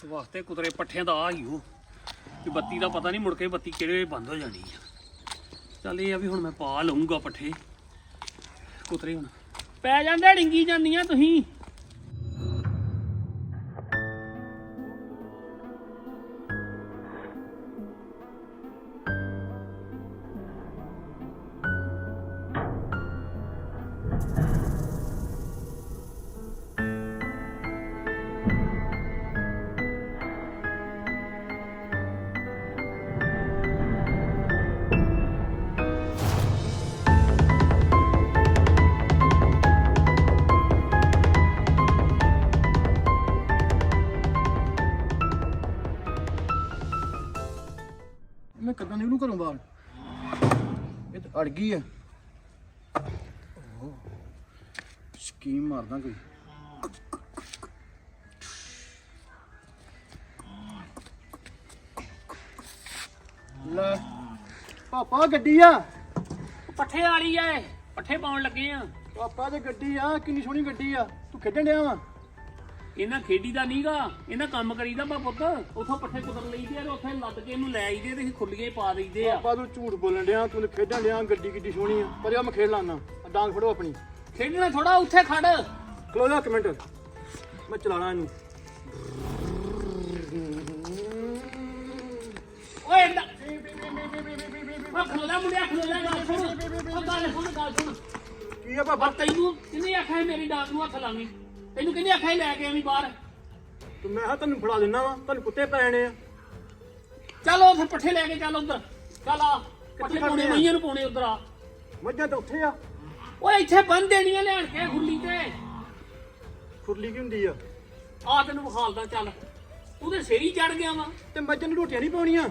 ਸਵਾਸਤੇ ਕੁਤਰੇ ਪੱਠਿਆਂ ਦਾ ਆ ਹੀ ਉਹ ਕਿ ਬੱਤੀ ਦਾ ਪਤਾ ਨਹੀਂ ਮੁੜ ਕੇ ਬੱਤੀ ਕਿਹੜੇ ਬੰਦ ਹੋ ਜਾਣੀ ਆ। ਚੱਲ ਇਹ ਆ ਵੀ ਹੁਣ ਮੈਂ ਪਾ ਲਊਂਗਾ ਪੱਠੇ। ਕੁਤਰੇ ਹੁਣ। ਪੈ ਜਾਂਦੇ ਡਿੰਗੀ ਜਾਂਦੀਆਂ ਤੁਸੀਂ। ਅੜ ਗਈ ਆ। ਸਕੀਮ ਮਾਰਦਾ ਕੋਈ। ਲੈ ਪਾਪਾ ਗੱਡੀ ਆ। ਪੱਠੇ ਵਾਲੀ ਐ ਪੱਠੇ ਪਾਉਣ ਲੱਗੇ ਆ। ਪਾਪਾ ਤੇ ਗੱਡੀ ਆ ਕਿੰਨੀ ਸੋਹਣੀ ਗੱਡੀ ਆ। ਤੂੰ ਖੇਡਣ ਡਿਆ ਵਾ? ਇਹਨਾਂ ਖੇਡੀ ਦਾ ਨਹੀਂਗਾ ਇਹਨਾਂ ਕੰਮ ਕਰੀਦਾ ਬਾ ਪੁੱਤ। ਉਥੋਂ ਪੱਠੇ ਕੁਤਰ ਲਈਦੇ ਆ ਉੱਥੇ ਲੱਦ ਕੇ ਇਹਨੂੰ ਲੈ ਆਈਦੇ ਤੇ ਖੁੱਲੀਏ ਪਾ ਦਈਦੇ ਆ। ਪਾਪਾ ਤੂੰ ਝੂਠ ਬੋਲਣ ਡਿਆ ਤੂੰ ਖੇਡਣ ਡਿਆ ਗੱਡੀ ਕਿੱਡੀ ਸੋਹਣੀ ਆ। ਪਰ ਆ ਮੈਂ ਖੇਡ ਲਾਣਾ ਡਾਂਗ ਫੜੋ ਆਪਣੀ। ਖੇਡਣਾ ਥੋੜਾ ਉੱਥੇ ਖੜ। ਖਲੋ ਜਾ ਇੱਕ ਮਿੰਟ। ਮੈਂ ਚਲਾਣਾ ਇਹਨੂੰ। ਓਏ ਇੰਦਾ ਉਹ ਖਲੋਦਾ ਮੁੰਡਿਆ ਖਲੋਦਾ ਗੱਲ ਸੁਣ। ਉਹ ਗੱਲ ਸੁਣ ਗੱਲ ਸੁਣ। ਕੀ ਆ ਪਰ ਤੈਨੂੰ ਕਿੰਨੇ ਆਖਿਆ ਸੀ ਮੇਰੀ ਡਾਂਗ ਨੂੰ ਹੱਥ ਲਾਵੀਂ ਤੈਨੂੰ ਕਿੰਨੇ ਆਖਿਆ ਸੀ ਲੈ ਕੇ ਆਵੀਂ ਬਾਹਰ? ਤੇ ਮੈਂ ਹਾਂ ਤੈਨੂੰ ਫੜਾ ਦਿੰਦਾ ਵਾ ਤੁਹਾਨੂੰ ਕੁੱਤੇ ਪੈਣੇ ਆ। ਚੱਲ ਉੱਥੇ ਪੱਠੇ ਲੈ ਕੇ ਚੱਲ ਉਧਰ। ਚੱਲ ਆ ਪੱਠੇ ਕਿੱਥੇ ਪਾਉਣੇ ਆ? ਮਈਆਂ ਨੂੰ ਪਾਉਣੇ ਉਧਰ ਆ। ਮੱਝਾਂ ਤਾਂ ਉੱਥੇ ਆ। ਓਏ ਇੱਥੇ ਬੰਨ ਦੇਣੀਆਂ ਲੈਣ ਕੇ ਖੁੱਲੀ ਤੇ। ਖੁਰਲੀ ਕੀ ਹੁੰਦੀ ਆ? ਆ ਤੈਨੂੰ ਵਿਖਾਲਦਾ ਚੱਲ। ਤੂੰ ਤੇ ਸੇਰੀ ਚੜ ਗਿਆ ਵਾ। ਤੇ ਮੱਝਾਂ ਨੂੰ ਰੋਟੀਆਂ ਨਹੀਂ ਪਾਉਣੀਆਂ?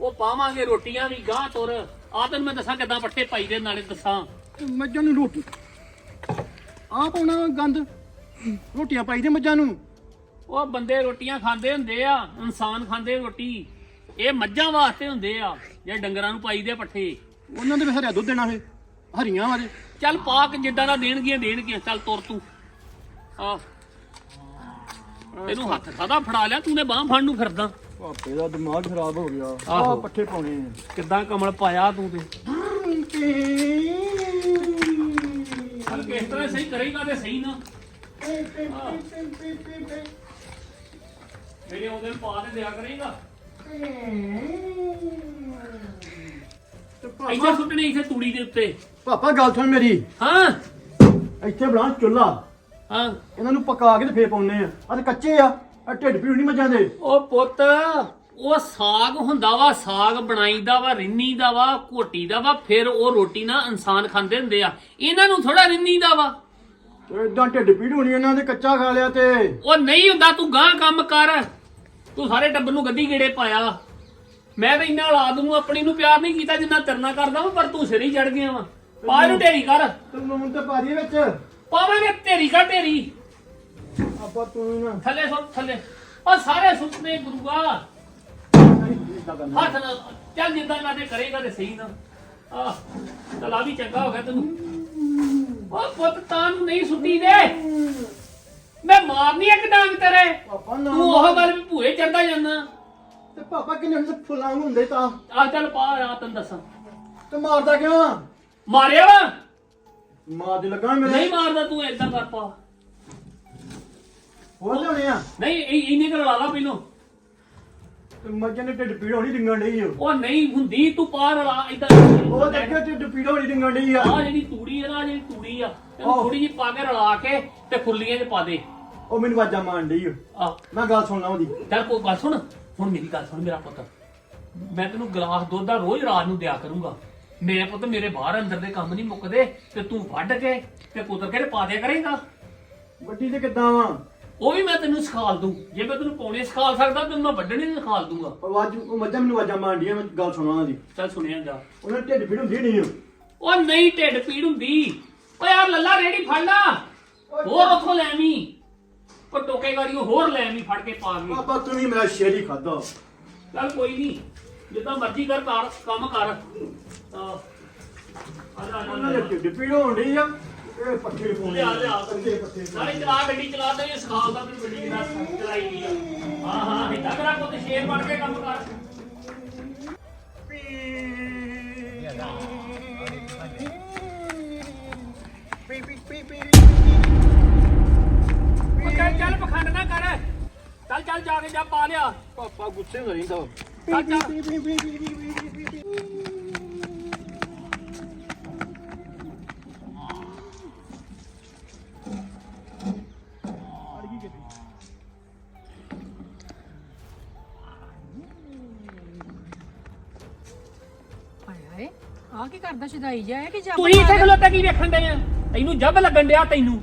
ਉਹ ਪਾਵਾਂਗੇ ਰੋਟੀਆਂ ਵੀ ਗਾਂ ਤੁਰ। ਆ ਤੈਨੂੰ ਮੈਂ ਦੱਸਾਂ ਕਿੱਦਾਂ ਪੱਠੇ ਪਾਈ ਦੇ ਨਾਲੇ ਦੱਸਾਂ। ਤੇ ਮੱਝਾਂ ਨੂੰ ਰੋਟੀ ਆ ਪਾਉਣਾ ਗੰਦ। ਰੋਟੀਆਂ ਪਾਈ ਦੇ ਮੱਝਾਂ ਨੂੰ। ਉਹ ਬੰਦੇ ਰੋਟੀਆਂ ਖਾਂਦੇ ਹੁੰਦੇ ਆ ਇਨਸਾਨ ਖਾਂਦੇ ਰੋਟੀ। ਇਹ ਮੱਝਾਂ ਵਾਸਤੇ ਹੁੰਦੇ ਆ ਜਿਹੜੇ ਡੰਗਰਾਂ ਨੂੰ ਪਾਈ ਦੇ ਪੱਠੇ। ਉਹਨਾਂ ਦੇ ਹਰਿਆ ਦੁੱਧ ਦੇਣਾ ਇਹ ਹਰੀਆਂ ਵਾਲੇ ਚੱਲ ਪਾਕ ਜਿੱਦਾਂ ਦਾ ਦੇਣਗੀਆਂ ਦੇਣਗੀਆਂ। ਚੱਲ ਤੁਰ ਤੂੰ। ਆ। ਤੈਨੂੰ ਹੱਥ ਖਾਦਾ ਫੜਾ ਲਿਆ। ਤੂੰ ਨੇ ਬਾਹ ਫੜਨ ਨੂੰ ਫਿਰਦਾ। ਪਾਪੇ ਦਾ ਦਿਮਾਗ ਖਰਾਬ ਹੋ ਗਿਆ। ਆਹੋ। ਆਹ ਪੱਠੇ ਪਾਉਣੇ ਕਿੱਦਾਂ ਕਮਲ ਪਾਇਆ ਤੂੰ ਤੇ। ਆ ਚੱਲ ਕਿਸ ਤਰ੍ਹਾਂ ਸਹੀ ਕਰੇਗਾ ਤੇ ਸਹੀ ਨਾ। ਮੇਰੇ ਉਹਦੇ ਨੂੰ ਪਾ ਦੇ ਦਿਆ ਕਰੇਗਾ। ਤੇ ਇੱਥੇ ਪਾਪਾ ਸੁੱਟਣੇ ਇੱਥੇ ਤੂੜੀ ਦੇ ਉੱਤੇ। ਪਾਪਾ ਗੱਲ ਸੁਣ ਮੇਰੀ। ਹਾਂ। ਇੱਥੇ ਬਣਾ ਚੁੱਲਾ ਹਾਂ। ਇਹਨਾਂ ਨੂੰ ਪਕਾ ਕੇ ਤੇ ਫੇਰ ਪਾਉਣੇ ਆ। ਤੇ ਕੱਚੇ ਆ। ਆ ਢਿੱਡ ਪੀੜ ਨਹੀਂ ਮੱਝਾਂ ਦੇ। ਉਹ ਪੁੱਤ ਉਹ ਸਾਗ ਹੁੰਦਾ ਵਾ ਸਾਗ ਬਣਾਈਦਾ ਵਾ ਰਿੰਨੀ ਦਾ ਵਾ ਘੋਟੀ ਦਾ ਵਾ ਫਿਰ ਉਹ ਰੋਟੀ ਨਾ ਇਨਸਾਨ ਖਾਂਦੇ ਹੁੰਦੇ ਆ। ਇਹਨਾਂ ਨੂੰ ਥੋੜਾ ਰਿੰਨੀ ਦਾ ਵਾ। ਇਦਾਂ ਢਿੱਡ ਪੀੜ ਹੋਣੀ ਇਹਨਾਂ ਦੇ ਕੱਚਾ ਖਾ ਲਿਆ ਤੇ। ਉਹ ਨਹੀਂ ਹੁੰਦਾ ਤੂੰ ਗਾਂ ਕੰਮ ਕਰ। ਤੂੰ ਸਾਰੇ ਟੱਬਰ ਨੂੰ ਗੱਦੀ ਗੇੜੇ ਪਾਇਆ। ਮੈਂ ਤਾਂ ਇੰਨਾ ਔਲਾਦ ਨੂੰ ਆਪਣੀ ਨੂੰ ਪਿਆਰ ਨਹੀਂ ਕੀਤਾ ਜਿੰਨਾ ਤਰਨਾ ਕਰਦਾ ਵਾਂ ਪਰ ਤੂੰ ਸਿਰ ਹੀ ਚੜ ਗਿਆ ਵਾ। ਪਾ ਇਹਨੂੰ ਢੇਰੀ ਕਰ। ਤੇ ਨੂਨ ਤੇ ਪਾ ਦਈਏ ਵਿੱਚ। ਪਾਵਾਂਗੇ ਢੇਰੀ ਕਰ ਢੇਰੀ। ਆਪਾਂ ਤੂੰ ਨਾ। ਥੱਲੇ ਸੁੱਟ ਥੱਲੇ। ਉਹ ਸਾਰੇ ਸੁੱਟਨੇ ਗੁਰੂਆ। ਕਰਨਾ? ਹੱਥ ਨਾਲ ਚੱਲ ਜਿੱਦਾਂ ਤੇ ਕਰੇਗਾ ਤੇ ਸਹੀ ਨਾ। ਆ ਚਲ ਆ ਵੀ ਚੰਗਾ ਹੋ ਗਿਆ ਤੈਨੂੰ। ਉਹ ਪੁੱਤ ਤਾਂ ਨੂੰ ਨਹੀਂ ਸੁੱਟੀ ਦੇ। ਮੈਂ ਮਾਰਨੀ ਇੱਕ ਡਾਂਗ ਤੇਰੇ। ਪਾਪਾ ਨਾ ਤੂੰ ਉਹ ਗੱਲ ਵੀ ਭੂਏ ਚੜਦਾ ਜਾਂਦਾ। ਤੇ ਪਾਪਾ ਕਿੰਨੇ ਹੁੰਦੇ? ਫੁੱਲਾਂ ਨੂੰ ਹੁੰਦੇ ਤਾਂ। ਆ ਚੱਲ ਪਾ ਤੈਨੂੰ ਦੱਸਾਂ। ਤੇ ਮਾਰਦਾ ਕਿਉਂ? ਮਾਰਿਆ ਵਾ? ਮਾਰ ਦੇ ਲੱਗਾ ਮੇਰੇ। ਨਹੀਂ ਮਾਰਦਾ ਤੂੰ ਏਦਾਂ ਕਰ ਪਾ। ਹੋਰ ਲਿਆਉਣੇ ਆ? ਨਹੀਂ ਇਹ- ਇੰਨੇ ਕਰ ਲਾ ਲਾ ਪਹਿਲੋਂ। ਮੱਝਾਂ ਦੇ ਢਿੱਡ ਪੀੜ ਹੋਣੀ ਡਿੰਗਣ ਡਈ ਓ ਉਹ ਨਹੀਂ ਹੁੰਦੀ ਤੂੰ ਪਾ ਰਲਾ ਏਦਾਂ ਉਹ ਦੇਖਿਆ ਢਿੱਡ ਪੀੜ ਹੋਣੀ ਡਿੰਗਣ ਡਈ ਆ। ਆ ਜਿਹੜੀ ਤੂੜੀ ਹੈ ਨਾ ਆਹ ਜਿਹੜੀ ਤੂੜੀ ਆ ਇਹਨੂੰ ਆਹੋ। ਥੋੜੀ ਜਿਹੀ ਪਾ ਕੇ ਰਲਾ ਕੇ ਤੇ ਖੁੱਲੀਆਂ 'ਚ ਪਾ ਦੇ। ਉਹ ਮੈਨੂੰ ਆਵਾਜ਼ਾਂ ਮਾਰਨ ਡਈ ਓ ਆ ਮੈਂ ਗੱਲ ਸੁਣਨਾ ਉਹਦੀ। ਚੱਲ ਕੋਈ ਗੱਲ ਸੁਣ ਹੁਣ ਮੇਰੀ ਗੱਲ ਸੁਣ ਮੇਰਾ ਪੁੱਤ। ਮੈਂ ਤੈਨੂੰ ਗਲਾਸ ਦੁੱਧ ਦਾ ਰੋਜ਼ ਰਾਤ ਨੂੰ ਦਿਆ ਕਰੂੰਗਾ। ਮੇਰੇ ਪੁੱਤ ਮੇਰੇ ਬਾਹਰ ਅੰਦਰ ਦੇ ਕੰਮ ਨਹੀਂ ਮੁੱਕਦੇ ਤੇ ਤੂੰ ਵੱਢ ਕੇ ਤੇ ਕੁਤਰ ਕੇ ਤੇ ਪਾ ਦਿਆ ਕਰੇਗਾ? ਵੱਡੀ ਤੇ ਕਿੱਦਾਂ ਵਾ? ਉਹ ਵੀ ਮੈਂ ਤੈਨੂੰ ਸਿਖਾਲ ਦੂੰ। ਜੇ ਮੈਂ ਤੈਨੂੰ ਪਾਉਣੇ ਸਿਖਾਲ ਸਕਦਾ ਤੈਨੂੰ ਮੈਂ ਵੱਢਣੇ ਵੀ ਸਿਖਾਲ ਦੂੰਗਾ। ਉਹ ਅੱਜ ਉਹ ਮੱਝਾਂ ਮੈਨੂੰ ਆਵਾਜ਼ਾਂ ਮਾਰਨ ਡਈਆਂ ਮੈਂ ਗੱਲ ਸੁਣਨਾ ਉਹਦੀ। ਚੱਲ ਸੁਣਿਆ ਜਾ। ਉਹਨਾਂ ਦੇ ਢਿੱਡ ਪੀੜ ਹੁੰਦੀ ਨਹੀਂ ਉਹ ਨਹੀਂ ਢਿੱਡ ਪੀੜ ਹੁੰਦੀ। ਓ ਯਾਰ ਲੱਲਾ ਰੇੜੀ ਫੜ ਲਾ। ਹੋਰ ਉੱਥੋਂ ਲੈ ਆਵੀਂ। ਕੋ ਟੋਕੇ ਗਾੜੀ ਹੋਰ ਲੈ ਆਵੀਂ ਫੜ ਕੇ ਪਾ ਆਵੀਂ। ਪਾਪਾ ਤੂੰ ਵੀ ਮੇਰਾ ਸ਼ੇਰ ਹੀ ਖਾਦਾ। ਚੱਲ ਕੋਈ ਨਹੀਂ। ਜਿੱਦਾਂ ਮਰਜ਼ੀ ਕਰ ਕਰ ਕੰਮ ਕਰ। ਆ ਆ ਜਾ, ਆ ਉਹਨਾਂ ਜਾ, ਦੇ ਢਿੱਡ ਪੀੜ ਹੋਣ ਡਈ ਆ। ਇਹ ਪੱਠੇ ਪਾਉਣੇ ਲਿਆ ਲਿਆ ਕੱਲੇ ਪੱਠੇ ਨਾਲੇ ਚਲਾ ਗੱਡੀ ਚਲਾ ਤੇ ਇਹ ਸਿਖਾਉਂਦਾ ਮੈਨੂੰ ਗੱਡੀ ਕਿਦਾਂ ਚਲਾਈ ਦੀ ਆ। ਹਾਂ ਹਾਂ ਹਿੱਦਾ ਮੇਰਾ ਪੁੱਤ ਸ਼ੇਰ ਬਣ ਕੇ ਕੰਮ ਕਰ। ਪੀ ਪੀ ਪੀ ਪੀ ਉਹ ਚੱਲ ਚੱਲ ਪਖੰਡ ਨਾ ਕਰ। ਚੱਲ ਚੱਲ ਜਾ ਕੇ ਜਾ ਪਾ ਲਿਆ। ਪਾਪਾ ਗੁੱਸੇ ਹੋ ਚੱਲ ਚੱਲ। ਆ ਕੀ ਕਰਦਾ ਸ਼ਦਾਈ ਜਾਏ ਕਿ ਜਾਂ ਤੁਸੀਂ ਇੱਥੇ ਖਲੋਤਾ ਕੀ ਵੇਖਣ ਦੇ ਆ? ਤੈਨੂੰ ਜੱਬ ਲੱਗਣ ਡਿਆ ਤੈਨੂੰ।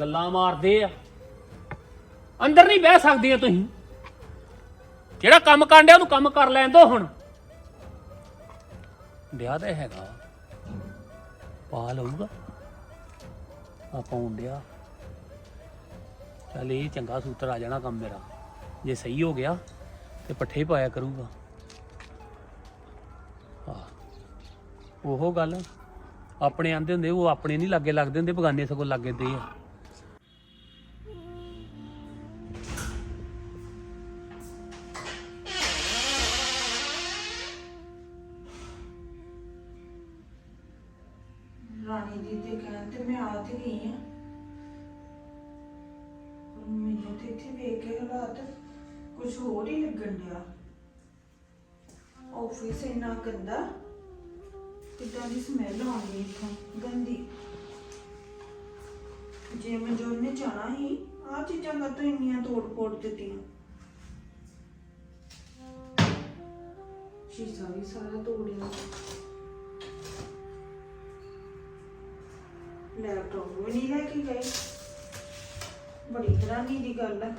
ਗੱਲਾਂ ਮਾਰਦੇ ਆ। ਅੰਦਰ ਨਹੀਂ ਬਹਿ ਸਕਦੇ ਆ ਤੁਸੀਂ। ਜਿਹੜਾ ਕੰਮ ਕਰਨ ਡਿਆ ਉਹਨੂੰ ਕੰਮ ਕਰ ਲੈਣ ਦੋ ਹੁਣ। ਵਿਆਹ ਤਾਂ ਹੈਗਾ। ਪਾ ਲਊਗਾ। ਆ ਪਾਉਣ ਡਿਆ। ਚੱਲ ਇਹ ਚੰਗਾ ਸੂਤਰ ਆ ਜਾਣਾ ਕੰਮ ਮੇਰਾ। ਜੇ ਸਹੀ ਹੋ ਗਿਆ ਤੇ ਪੱਠੇ ਪਾਇਆ ਕਰੂਗਾ। ਉਹ ਗੱਲ ਆਪਣੇ ਆਂਦੇ ਹੁੰਦੇ, ਉਹ ਆਪਣੇ ਨਹੀਂ ਲੱਗੇ ਲੱਗਦੇ ਹੁੰਦੇ, ਬਗਾਨੇ ਸਗੋਂ ਲੱਗੇ ਦੇ ਆ। ਰਾਣੀ ਦੀ ਦੇ ਕਹਿਣ ਤੇ ਮੈਂ ਆ ਤੇ ਗਈ ਆ। ਪਰ ਮੈਨੂੰ ਤੇ ਇੱਥੇ ਵੇਖ ਕੇ ਹਾਲਾਤ ਕੁਝ ਹੋਰ ਹੀ ਲੱਗਣ ਡਿਆ। ਆਫਿਸ ਇੰਨਾ ਗੰਦਾ। ਕਿੱਦਾਂ ਦੀ ਸਮੈਲ ਆਉਂਦੀ ਇੱਥੋਂ ਗੰਦੀ। ਜੇ ਮੈਂ ਜੋ ਨੇ ਜਾਣਾ ਹੀ ਆ ਚੀਜ਼ਾਂ ਕਾ ਤੋਂ ਇੰਨੀਆਂ ਤੋੜ ਫੋੜ ਦਿੱਤੀਆਂ। ਸ਼ੀਸ਼ਾ ਵੀ ਸਾਰਾ ਤੋੜਿਆ। ਲੈਪਟਾਪ ਵੀ ਨਹੀਂ ਲੈ ਕੇ ਗਏ। ਬੜੀ ਹੈਰਾਨੀ ਦੀ ਗੱਲ ਹੈ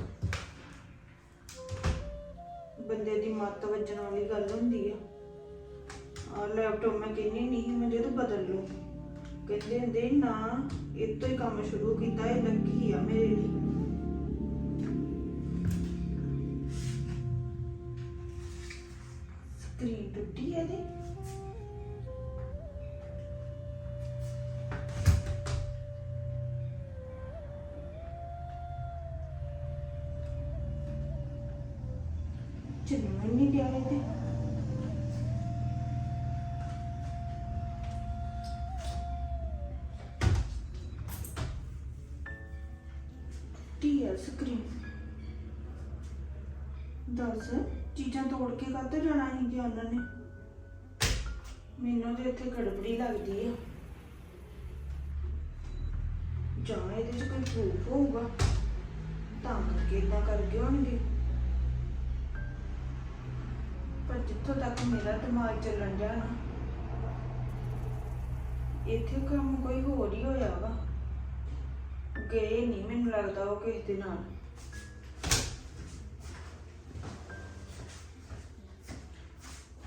ਬੰਦੇ ਦੀ ਮੱਤ ਵੱਜਣ ਵਾਲੀ ਗੱਲ ਹੁੰਦੀ ਆ। ਆ ਲੈਪਟਾਪ ਮੈਂ ਕਹਿੰਦੀ ਨਹੀਂ, ਮੈਂ ਜਦੋਂ ਬਦਲ ਲਓ ਕਹਿੰਦੇ ਹੁੰਦੇ ਨਾ ਇਹ ਤੋਂ ਹੀ ਕੰਮ ਸ਼ੁਰੂ ਕੀਤਾ, ਇਹ ਲੱਗੀ ਆ ਮੇਰੇ ਲਈ। ਟੀਐਲ ਸਕਰੀਨ ਦੱਸ, ਚੀਜ਼ਾਂ ਤੋੜ ਕੇ ਕੱਢ ਜਾਣਾ ਸੀ ਕਿ ਉਹਨਾਂ ਨੇ? ਮੈਨੂੰ ਤੇ ਇੱਥੇ ਗੜਬੜੀ ਲੱਗਦੀ ਆ। ਜਾਂ ਇਹਦੇ ਚ ਕੋਈ ਪ੍ਰੂਫ ਹੋਊਗਾ? ਤਾਂ ਕਰਕੇ ਇਦਾਂ ਕਰਕੇ ਹੋਣਗੇ। ਪਰ ਜਿੱਥੋਂ ਤੱਕ ਮੇਰਾ ਦਿਮਾਗ ਚੱਲਣ ਡਿਆ ਨਾ, ਇੱਥੇ ਕੰਮ ਕੋਈ ਹੋਰ ਹੀ ਹੋਇਆ ਵਾ। ਗਏ ਨਹੀਂ, ਮੈਨੂੰ ਲੱਗਦਾ ਉਹ ਕਿਸੇ ਦੇ ਨਾਲ।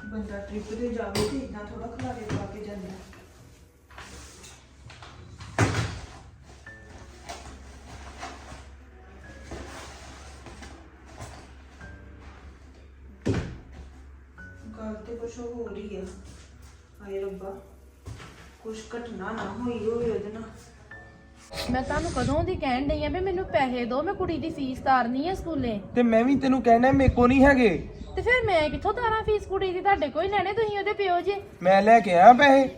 ਬੰਦਾ ਟ੍ਰਿਪ ਤੇ ਜਾਵੇ ਤੇ ਇਦਾਂ ਥੋੜਾ ਖਲਾਰੇ ਪਾ ਕੇ ਜਾਂਦਾ। ਗੱਲ ਤੇ ਕੁਛ ਹੋ ਰਹੀ ਆ। ਹਾਏ ਰੱਬਾ, ਕੁਛ ਘਟਨਾ ਨਾ ਹੋਈ ਹੋਵੇ ਉਹਦੇ ਨਾਲ। ਮੈਂ ਤੁਹਾਨੂੰ ਕਦੋਂ ਦੀ ਕਹਿਣ ਡਈ ਆ ਵੀ ਮੈਨੂੰ ਪੈਸੇ ਦਿਓ ਮੈਂ ਕੁੜੀ ਦੀ ਫੀਸ ਤਾਰਨੀ ਆ ਸਕੂਲੇ। ਤੇ ਮੈਂ ਵੀ ਤੈਨੂੰ ਕਹਿਣਾ ਮੇਰੇ ਕੋ ਨਹੀਂ ਹੈਗੇ। ਤੇ ਫਿਰ ਮੈਂ ਕਿੱਥੋਂ ਤਾਰਾਂ ਫੀਸ ਕੁੜੀ ਦੀ? ਤੁਹਾਡੇ ਕੋਈ ਲੈਣੇ ਤੁਸੀਂ ਉਹਦੇ ਪਿਓ ਜੇ। ਮੈਂ ਲੈ ਕੇ ਆਇਆ ਪੈਸੇ।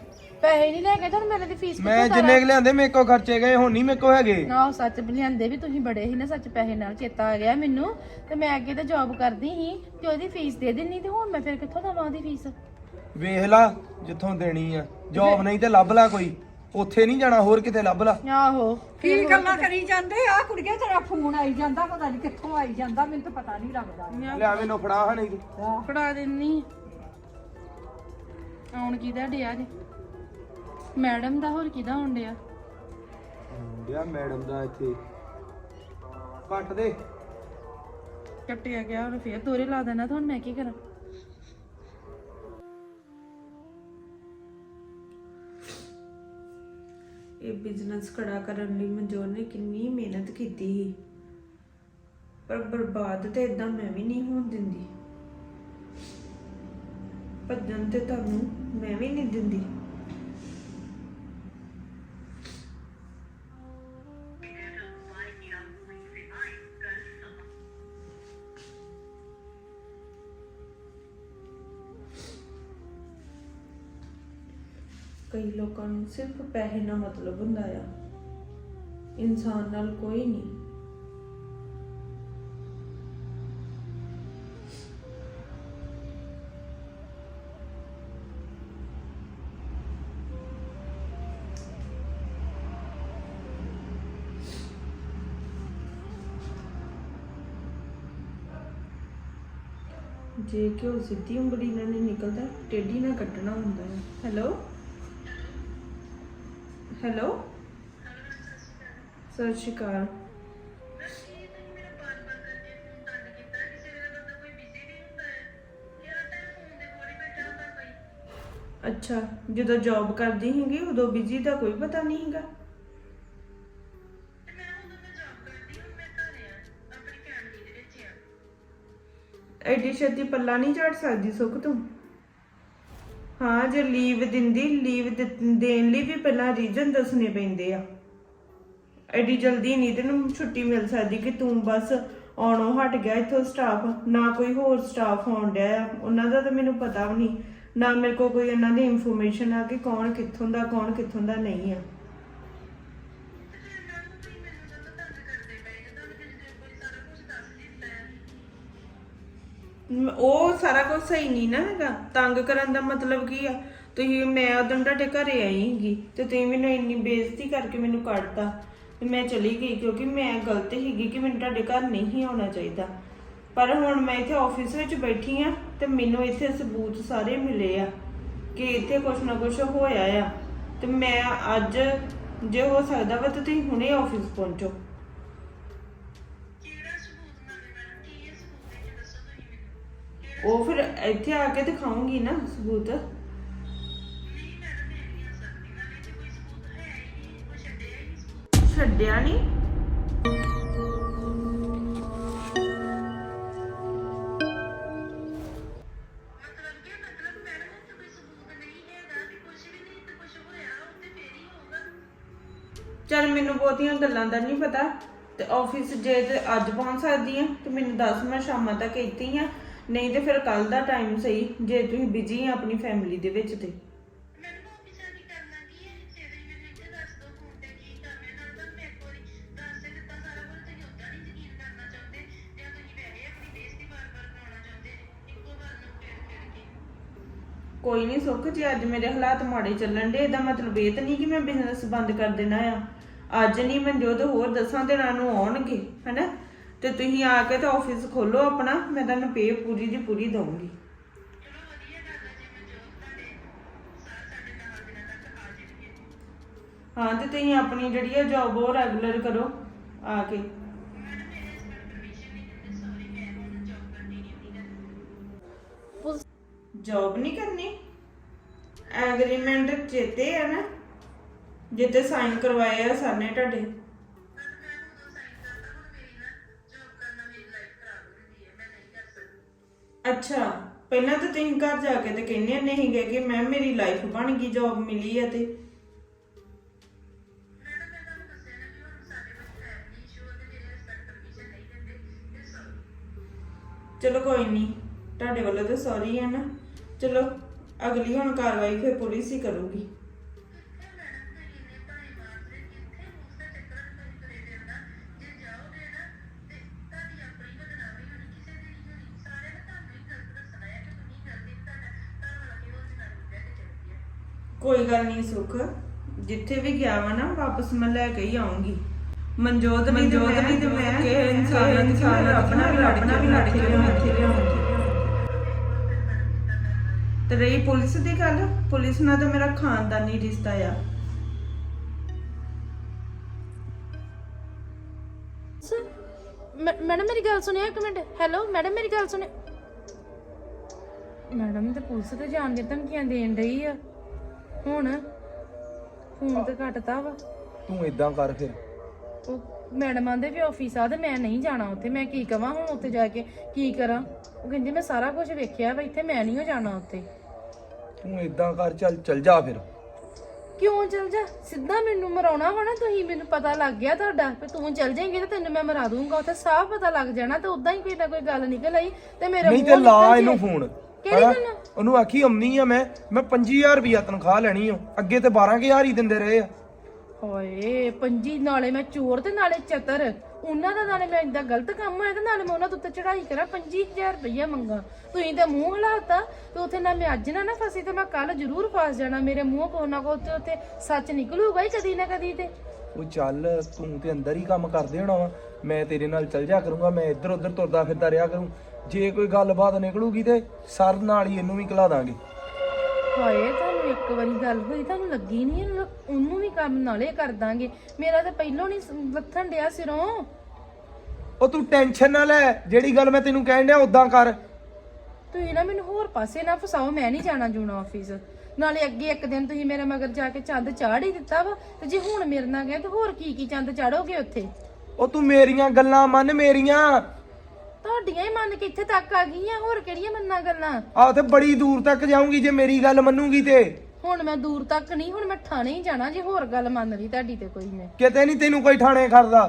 ਪੈਸੇ ਨਹੀਂ ਲੈ ਕੇ ਤੁਹਾਨੂੰ ਮੇਰੇ ਦੀ ਫੀਸ ਮੈਂ ਜਿੰਨੇ ਕੁ ਲਿਆਂਦੇ ਮੇਰੇ ਕੋ ਖਰਚੇ ਗਏ ਹੁਣ ਨਹੀਂ ਮੇਰੇ ਕੋ ਹੈਗੇ। ਨਾ ਸੱਚ ਲਿਆਂਦੇ ਵੀ ਤੁਸੀਂ ਬੜੇ ਸੀ ਨਾ ਸੱਚ ਪੈਸੇ ਨਾਲ ਚੇਤਾ ਆ ਗਿਆ ਮੈਨੂੰ। ਤੇ ਮੈਂ ਅੱਗੇ ਤਾਂ ਜੌਬ ਕਰਦੀ ਸੀ ਤੇ ਉਹਦੀ ਫੀਸ ਦੇ ਦਿੰਨੀ ਤੇ ਹੁਣ ਮੈਂ ਫਿਰ ਕਿੱਥੋਂ ਦਵਾਂ ਉਹਦੀ ਫੀਸ? ਵੇਖ ਲਾ ਜਿੱਥੋਂ ਦੇਣੀ ਆ। ਜੌਬ ਨਹੀਂ ਤੇ ਲੱਭ ਲਾ ਕੋਈ। ਉੱਥੇ ਨਹੀਂ ਜਾਣਾ ਹੋਰ ਕਿਤੇ ਲੱਭ ਲਾ। ਆਹੋ। ਕੀ ਗੱਲਾਂ ਕਰੀ ਜਾਂਦੇ? ਆ ਕੁੜੀਏ ਤੇਰਾ ਫੋਨ ਆਈ ਜਾਂਦਾ ਪਤਾ ਨਹੀਂ ਕਿੱਥੋਂ ਆਈ ਜਾਂਦਾ ਮੈਨੂੰ ਤਾਂ ਪਤਾ ਨਹੀਂ ਲੱਗਦਾ। ਲਿਆ ਮੈਨੂੰ ਫੜਾ ਹਾਂ। ਨਹੀਂ ਤੇ ਫੜਾ ਦਿੰਨੀ ਆਉਣ ਕਿਹਦਾ ਡਿਆ ਜੀ? ਮੈਡਮ ਦਾ ਹੋਰ ਕਿਹਦਾ ਆਉਣ ਡਿਆ? ਲਿਆ ਮੈਡਮ ਦਾ ਇੱਥੇ। ਕੱਟ ਦੇ। ਕੱਟਿਆ ਗਿਆ ਹੁਣ ਫੇਰ ਦੋਰੇ ਲਾ ਦੇਣਾ ਤਾਂ ਹੁਣ ਮੈਂ ਕੀ ਕਰਾਂ? ਬਿਜ਼ਨਸ ਖੜਾ ਕਰਨ ਲਈ ਮਨਜੋਰ ਨੇ ਕਿੰਨੀ ਮਿਹਨਤ ਕੀਤੀ ਸੀ। ਪਰ ਬਰਬਾਦ ਤੇ ਇਦਾਂ ਮੈਂ ਵੀ ਨਹੀਂ ਹੋਣ ਦਿੰਦੀ। ਭੱਜਣ ਤੇ ਤੁਹਾਨੂੰ ਮੈਂ ਵੀ ਨਹੀਂ ਦਿੰਦੀ। ਕਈ ਲੋਕਾਂ ਨੂੰ ਸਿਰਫ ਪੈਸੇ ਨਾਲ ਮਤਲਬ ਹੁੰਦਾ ਆ। ਇਨਸਾਨ ਨਾਲ ਕੋਈ ਨਹੀਂ। ਜੇ ਕਿ ਉਹ ਸਿੱਧੀ ਉਂਗਲੀ ਨਾਲ ਨਹੀਂ ਨਿਕਲਦਾ, ਟੇਢੀ ਨਾਲ ਕੱਟਣਾ ਹੁੰਦਾ ਹੈ ਹੈਲੋ ਹੈਲੋ। ਸਤਿ ਸ਼੍ਰੀ ਅਕਾਲ। ਅੱਛਾ, ਜਦੋਂ ਜੌਬ ਕਰਦੀ ਹੈਗੀ ਉਦੋਂ ਬਿਜ਼ੀ ਦਾ ਕੋਈ ਪਤਾ ਨਹੀਂ ਹੈਗਾ ਐਡੀ ਛੇਤੀ ਪੱਲਾ ਨਹੀਂ ਝੜ ਸਕਦੀ ਸੁੱਖ ਤੂੰ? ਹਾਂ, ਜੇ ਲੀਵ ਦਿੰਦੀ ਲੀਵ ਦੇਣ ਲਈ ਵੀ ਪਹਿਲਾਂ ਰੀਜ਼ਨ ਦੱਸਣੇ ਪੈਂਦੇ ਆ। ਐਡੀ ਜਲਦੀ ਨਹੀਂ ਤੈਨੂੰ ਛੁੱਟੀ ਮਿਲ ਸਕਦੀ ਕਿ ਤੂੰ ਬਸ ਆਉਣੋਂ ਹਟ ਗਿਆ ਇੱਥੋਂ ਸਟਾਫ ਨਾ ਕੋਈ ਹੋਰ ਸਟਾਫ ਆਉਣ ਡਿਆ ਆ। ਉਹਨਾਂ ਦਾ ਤਾਂ ਮੈਨੂੰ ਪਤਾ ਵੀ ਨਹੀਂ, ਨਾ ਮੇਰੇ ਕੋਲ ਕੋਈ ਉਹਨਾਂ ਦੀ ਇਨਫੋਰਮੇਸ਼ਨ ਆ ਕਿ ਕੌਣ ਕਿੱਥੋਂ ਦਾ, ਕੌਣ ਕਿੱਥੋਂ ਦਾ ਨਹੀਂ ਆ। ਮ- ਉਹ ਸਾਰਾ ਕੁਝ ਸਹੀ ਨਹੀਂ ਨਾ ਹੈਗਾ। ਤੰਗ ਕਰਨ ਦਾ ਮਤਲਬ ਕੀ ਆ? ਤੁਸੀਂ ਮੈਂ ਉਦੋਂ ਤੁਹਾਡੇ ਘਰੇ ਆਈ ਸੀਗੀ ਤੇ ਤੁਸੀਂ ਮੈਨੂੰ ਇੰਨੀ ਬੇਇੱਜ਼ਤੀ ਕਰਕੇ ਮੈਨੂੰ ਕੱਢਤਾ। ਤੇ ਮੈਂ ਚਲੀ ਗਈ ਕਿਉਂਕਿ ਮੈਂ ਗਲਤ ਸੀਗੀ ਕਿ ਮੈਨੂੰ ਤੁਹਾਡੇ ਘਰ ਨਹੀਂ ਆਉਣਾ ਚਾਹੀਦਾ। ਪਰ ਹੁਣ ਮੈਂ ਇੱਥੇ ਆਫਿਸ ਵਿੱਚ ਬੈਠੀ ਆ ਤੇ ਮੈਨੂੰ ਇੱਥੇ ਸਬੂਤ ਸਾਰੇ ਮਿਲੇ ਆ ਕਿ ਇੱਥੇ ਕੁਛ ਨਾ ਕੁਛ ਹੋਇਆ ਆ। ਤੇ ਮੈਂ ਅੱਜ ਜੇ ਹੋ ਸਕਦਾ ਵਾ ਤਾਂ ਤੁਸੀਂ ਹੁਣੇ ਆਫਿਸ ਪਹੁੰਚੋ। ਉਹ ਫਿਰ ਇੱਥੇ ਆ ਕੇ ਦਿਖਾਉਂਗੀ ਨਾ ਸਬੂਤ। ਛੱਡਿਆ ਨਹੀਂ ਚਲ ਮੈਨੂੰ ਬਹੁਤੀਆਂ ਗੱਲਾਂ ਦਾ ਨਹੀਂ ਪਤਾ। ਤੇ ਆਫਿਸ ਜੇ ਤੇ ਅੱਜ ਪਹੁੰਚ ਸਕਦੀ ਆ, ਤੇ ਮੈਨੂੰ ਦੱਸ ਮੈਂ ਸ਼ਾਮਾਂ ਤੱਕ ਇੱਥੇ ਹੀ ਆ। ਨਹੀਂ ਤੇ ਫਿਰ ਕੱਲ ਦਾ ਟਾਈਮ ਸਹੀ ਜੇ ਤੁਸੀਂ ਬਿਜ਼ੀ ਆ ਆਪਣੀ ਫੈਮਿਲੀ ਦੇ ਵਿੱਚ ਤੇ। ਕੋਈ ਨਹੀਂ ਸੁੱਖ ਜੇ ਅੱਜ ਮੇਰੇ ਹਾਲਾਤ ਮਾੜੇ ਚੱਲਣ ਦੇ ਇਹਦਾ ਮਤਲਬ ਇਹ ਤਾਂ ਨਹੀਂ ਕਿ ਮੈਂ ਬਿਜ਼ਨਸ ਬੰਦ ਕਰ ਦੇਣਾ ਆ। ਅੱਜ ਨਹੀਂ ਮਨਜੋਤ ਹੋਰ ਦਸਾਂ ਦਿਨਾਂ ਨੂੰ ਆਉਣਗੇ ਹੈਨਾ? ਤੇ ਤੁਸੀਂ ਆ ਕੇ ਤਾਂ ਆਫਿਸ ਖੋਲੋ ਆਪਣਾ, ਮੈਂ ਤੁਹਾਨੂੰ ਪੇ ਪੂਰੀ ਦੀ ਪੂਰੀ ਦਊਂਗੀ। ਹਾਂ, ਤੇ ਤੁਸੀਂ ਆਪਣੀ ਜਿਹੜੀ ਆ ਜੌਬ ਉਹ ਰੈਗੂਲਰ ਕਰੋ, ਆ ਕੇ। ਜੌਬ ਨਹੀਂ ਕਰਨੀ? ਐਗਰੀਮੈਂਟ ਚੇਤੇ ਆ ਨਾ? ਜਿੱਤੇ ਸਾਈਨ ਕਰਵਾਏ ਆ ਸਰ ਤੁਹਾਡੇ। ਅੱਛਾ ਪਹਿਲਾਂ ਤਾਂ ਤੁਸੀਂ ਘਰ ਜਾ ਕੇ ਤੇ ਕਹਿੰਦੇ ਨਹੀਂ ਗਏ ਕਿ ਮੈਂ ਮੇਰੀ ਲਾਈਫ ਬਣ ਗਈ ਜੌਬ ਮਿਲੀ ਆ ਤੇ। ਚਲੋ ਕੋਈ ਨਹੀਂ ਤੁਹਾਡੇ ਵੱਲੋਂ ਤਾਂ ਸੌਰੀ ਹੈ ਨਾ। ਚਲੋ ਅਗਲੀ ਹੁਣ ਕਾਰਵਾਈ ਫਿਰ ਪੁਲਿਸ ਹੀ ਕਰੂਗੀ। ਕੋਈ ਗੱਲ ਨਹੀਂ ਸੁਖ। ਜਿੱਥੇ ਵੀ ਗਿਆ ਵਾ ਨਾ ਵਾਪਸ ਮੈਂ ਲੈ ਕੇ ਹੀ ਆਉਂਗੀ ਮਨਜੋਤ ਵੀ ਮਨਜੋਤ ਵੀ ਤੇ ਮੈਂ ਕਿ ਇਨਸਾਨ ਇਨਸਾਨ ਆਪਣਾ ਵੀ ਆਪਣਾ ਵੀ ਲੜ ਕੇ ਲਿਆਉਂਗੀ ਤੇ ਰਹੀ ਪੁਲਿਸ ਦੀ ਗੱਲ? ਪੁਲਿਸ ਨਾਲ ਤਾਂ ਮੇਰਾ ਖਾਨਦਾਨੀ ਰਿਸ਼ਤਾ ਆ। ਸਰ ਮੈ- ਮੈਡਮ ਮੇਰੀ ਗੱਲ ਸੁਣਿਓ ਇੱਕ ਮਿੰਟ। ਹੈਲੋ ਮੈਡਮ ਮੇਰੀ ਗੱਲ ਸੁਣਿਓ। ਮੈਡਮ ਤੇ ਪੁਲਿਸ ਤੇ ਜਾਣ ਦੀ ਧਮਕੀਆਂ ਦੇਣ ਰਹੀ ਆ। ਹੁਣ ਫੋਨ ਤੇ ਕੱਟਤਾ ਵਾ। ਤੂੰ ਇਦਾਂ ਕਰ ਫਿਰ। ਉਹ ਮੈਡਮਾਂ ਦੇ ਵੀ ਆਫਿਸ ਆ ਤੇ ਮੈਂ ਨਹੀਂ ਜਾਣਾ ਉੱਥੇ। ਮੈਂ ਕੀ ਕਵਾਂ ਹੁਣ ਉੱਥੇ ਜਾ ਕੇ? ਕੀ ਕਰਾਂ? ਉਹ ਕਹਿੰਦੀ ਮੈਂ ਸਾਰਾ ਕੁਝ ਵੇਖਿਆ ਵਾ ਇੱਥੇ ਮੈਂ ਨਹੀਂ ਜਾਣਾ ਉੱਥੇ। ਤੂੰ ਇਦਾਂ ਕਰ ਚੱਲ ਚੱਲ ਜਾ ਫਿਰ। ਕਿਉਂ ਚਲ ਜਾ? ਸਿੱਧਾ ਮੈਨੂੰ ਮਰਾਉਣਾ ਵਾ ਨਾ ਤੁਸੀਂ ਮੈਨੂੰ ਪਤਾ ਲੱਗ ਗਿਆ ਤੁਹਾਡਾ। ਕਿ ਤੂੰ ਚਲ ਜਾਏਂਗੀ ਤੇ ਤੈਨੂੰ ਮੈਂ ਮਰਾ ਦੂੰਗਾ। ਉੱਥੇ ਸਾਫ਼ ਪਤਾ ਲੱਗ ਜਾਣਾ ਤੇ ਉਦਾਂ ਹੀ ਕੋਈ ਨਾ ਕੋਈ ਗੱਲ ਨਿਕਲ ਆਈ ਤੇ ਮੇਰੇ ਨਹੀਂ ਤੇ ਮੂੰਹੋਂ ਲਾ ਨਿਕਲ ਇਹਨੂੰ। ਫੋਨ। ਕਿਹੜੀ ਹਨਾ? ਗੱਲ ਉਹਨੂੰ ਆਖੀ ਅੰਨੀ ਆ ਮੈਂ। ਮੈਂ 5000 ਰੁਪਿਆ ਤਨਖਾਹ ਲੈਣੀ ਓ ਅੱਗੇ ਤੇ 12000 ਹੀ ਦਿੰਦੇ ਰਹੇ ਆ। ਹਾਏ ਪੰਜੀ ਨਾਲੇ ਮੈਂ ਚੋਰ ਤੇ ਨਾਲੇ ਚਤਰ। ਉਹਨਾਂ ਦਾ ਨਾਲੇ ਮੈਂ ਇੰਦਾ ਗਲਤ ਕੰਮ ਹੋਇਆ ਤੇ ਨਾਲੇ ਮੈਂ ਉਹਨਾਂ ਤੋਂ ਉੱਤੇ ਚੜਾਈ ਕਰਾਂ। 25000 ਰੁਪਈਆ ਮੰਗਾ। ਤੁਸੀਂ ਤੇ ਮੂੰਹ ਹਲਾਤਾ ਤੇ ਉੱਥੇ ਨਾ ਮੈਂ ਅੱਜ ਨਾ ਨਾ ਫਸੀ ਤੇ ਮੈਂ ਕੱਲ ਜ਼ਰੂਰ ਫਸ ਜਾਣਾ। ਮੇਰੇ ਮੂੰਹ ਕੋ ਨਾ ਕੋ ਤੇ ਉੱਥੇ ਸੱਚ ਨਿਕਲੂਗਾ ਹੀ ਕਦੀ ਨਾ ਕਦੀ ਤੇ। ਉਹ ਚੱਲ ਤੂੰ ਤੇ ਅੰਦਰ ਹੀ ਕੰਮ ਕਰਦੇ ਹੋਣਾ ਵਾ। ਮੈਂ ਤੇਰੇ ਨਾਲ ਚੱਲ ਜਾ ਕਰੂੰਗਾ। ਮੈਂ ਇੱਧਰ ਉੱਧਰ ਤੁਰਦਾ ਫਿਰਦਾ ਰਿਹਾ ਕਰੂੰ। ਜੇ ਕੋਈ ਗੱਲਬਾਤ ਨਿਕਲੂਗੀ ਤੇ ਸਰ ਨਾਲ ਹੀ ਇਹਨੂੰ ਵੀ ਕਲਾ ਦਾਂਗੇ। ਹਾਏ ਤੁਹਾਨੂੰ ਇੱਕ ਵਾਰੀ ਗੱਲ ਹੋਈ ਤੁਹਾਨੂੰ ਲੱਗੀ ਨਹੀਂ? ਇਹਨੂੰ ਉਹਨੂੰ ਵੀ ਕੰਮ ਨਾਲੇ ਕਰ ਦਾਂਗੇ। ਮੇਰਾ ਤਾਂ ਪਹਿਲੋਂ ਨਹੀਂ ਲੱਥਣ ਡਿਆ ਸਿਰੋਂ। ਉਹ ਤੂੰ ਟੈਨਸ਼ਨ ਨਾ ਲੈ ਜਿਹੜੀ ਗੱਲ ਮੈਂ ਤੈਨੂੰ ਕਹਿਣ ਡਿਆ ਉਦਾਂ ਕਰ। ਤੁਸੀਂ ਨਾ ਮੈਨੂੰ ਹੋਰ ਪਾਸੇ ਨਾ ਫਸਾਓ ਮੈਂ ਨਹੀਂ ਜਾਣਾ ਜੂਣਾ ਆਫਿਸ ਨਾਲੇ ਅੱਗੇ ਇੱਕ ਦਿਨ ਤੁਸੀਂ ਮੇਰੇ ਮਗਰ ਜਾ ਕੇ ਚੰਦ ਚਾੜ ਹੀ ਦਿੱਤਾ ਵਾ ਤੇ ਜੇ ਹੁਣ ਮੇਰੇ ਨਾਲ ਗਏ ਤੇ ਹੋਰ ਕੀ ਕੀ ਚੰਦ ਚਾੜੋਗੇ ਉੱਥੇ? ਉਹ ਤੂੰ ਮੇਰੀਆਂ ਗੱਲਾਂ ਮੰਨ ਮੇਰੀਆਂ। ਤੁਹਾਡੀਆਂ ਹੀ ਮੰਨ ਕੇ ਇੱਥੇ ਤੱਕ ਆ ਗਈਆਂ ਹੋਰ ਕਿਹੜੀਆਂ ਮੰਨਾਂ ਗੱਲਾਂ? ਆਹ ਤੇ ਬੜੀ ਦੂਰ ਤੱਕ ਜਾਊਂਗੀ ਜੇ ਮੇਰੀ ਗੱਲ ਮੰਨੂਗੀ ਤੇ। ਹੁਣ ਮੈਂ ਦੂਰ ਤੱਕ ਨਹੀਂ ਹੁਣ ਮੈਂ ਥਾਣੇ ਹੀ ਜਾਣਾ ਜੇ ਹੋਰ ਗੱਲ ਮੰਨ ਲਈ ਤੁਹਾਡੀ ਤੇ ਕੋਈ ਮੈਂ। ਕਿਤੇ ਨਹੀਂ ਤੈਨੂੰ ਕੋਈ ਠਾਣੇ ਕਰਦਾ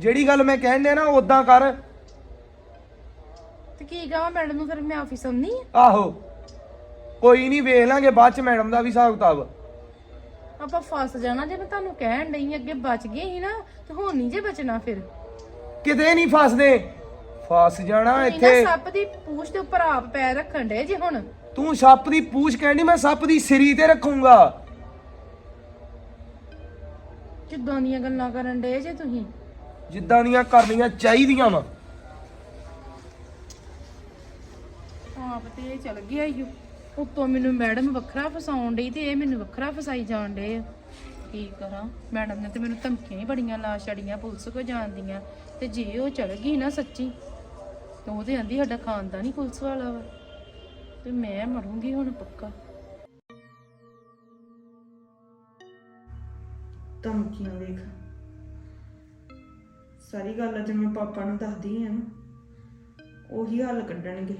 ਜਿਹੜੀ ਗੱਲ ਮੈਂ ਕਹਿਣ ਡਿਆ ਨਾ ਉਦਾਂ ਕਰ। ਤੇ ਕੀ ਕਹਾਂ ਮੈਡਮ ਨੂੰ ਫਿਰ ਮੈਂ ਆਫਿਸ ਆਉਣੀ ਆਹੋ। ਕੋਈ ਨਹੀਂ ਵੇਖ ਲਾਂਗੇ ਬਾਅਦ ਚ ਮੈਡਮ ਦਾ ਵੀ ਹਿਸਾਬ ਕਿਤਾਬ। ਆਪਾਂ ਫਸ ਜਾਣਾ ਜੇ ਮੈਂ ਤੁਹਾਨੂੰ ਕਹਿਣ ਡਈ ਅੱਗੇ ਬਚ ਗਏ ਸੀ ਨਾ ਤੇ ਹੁਣ ਨਹੀਂ ਜੇ ਬਚਣਾ ਫਿਰ। ਕਿਤੇ ਨਹੀਂ ਫਸਦੇ। ਫਸ ਜਾਣਾ ਇੱਥੇ। ਸੱਪ ਦੀ ਪੂਛ ਦੇ ਉੱਪਰ ਆਪ ਪੈਰ ਰੱਖਣ ਡੇ ਜੇ ਹੁਣ? ਤੂੰ ਸੱਪ ਦੀ ਪੂਛ ਕਹਿੰਦੀ ਮੈਂ ਸੱਪ ਦੀ ਸਿਰੀ ਤੇ ਰੱਖੂੰਗਾ। ਕਿੱਦਾਂ ਦੀਆਂ ਗੱਲਾਂ ਕਰਨ ਡੇ ਜੇ ਤੁਸੀਂ? ਜਿੱਦਾਂ ਦੀਆਂ ਕਰਨੀਆਂ ਚਾਹੀਦੀਆਂ ਵਾ। ਆਪ ਤੇ ਇਹ ਚਲ ਗਿਆ ਈ ਓ। ਉੱਤੋਂ ਮੈਨੂੰ ਮੈਡਮ ਵੱਖਰਾ ਫਸਾਉਣ ਡਈ ਤੇ ਇਹ ਮੈਨੂੰ ਵੱਖਰਾ ਫਸਾਈ ਜਾਣ ਡੇ ਆ। ਕੀ ਕਰਾਂ? ਮੈਡਮ ਨੇ ਤੇ ਮੈਨੂੰ ਧਮਕੀਆਂ ਹੀ ਬੜੀਆਂ ਲਾ ਛੜੀਆਂ ਪੁਲਿਸ ਕੋ ਜਾਂਦੀਆਂ ਤੇ ਜੇ ਉਹ ਚਲ ਗਈ ਨਾ ਸੱਚੀ ਤੇ ਆਂਦੀ ਸਾਡਾ ਖਾਨਦਾਨ ਹੀ ਪੁਲਿਸ ਵਾਲਾ ਵਾ। ਤੇ ਮੈਂ ਮਰੂੰਗੀ ਹੁਣ ਪੱਕਾ। ਧਮਕੀਆਂ ਵੇਖ ਸਾਰੀ ਗੱਲ ਅੱਜ ਮੈਂ ਪਾਪਾ ਨੂੰ ਦੱਸਦੀ ਆ ਨਾ, ਉਹੀ ਹੱਲ ਕੱਢਣਗੇ।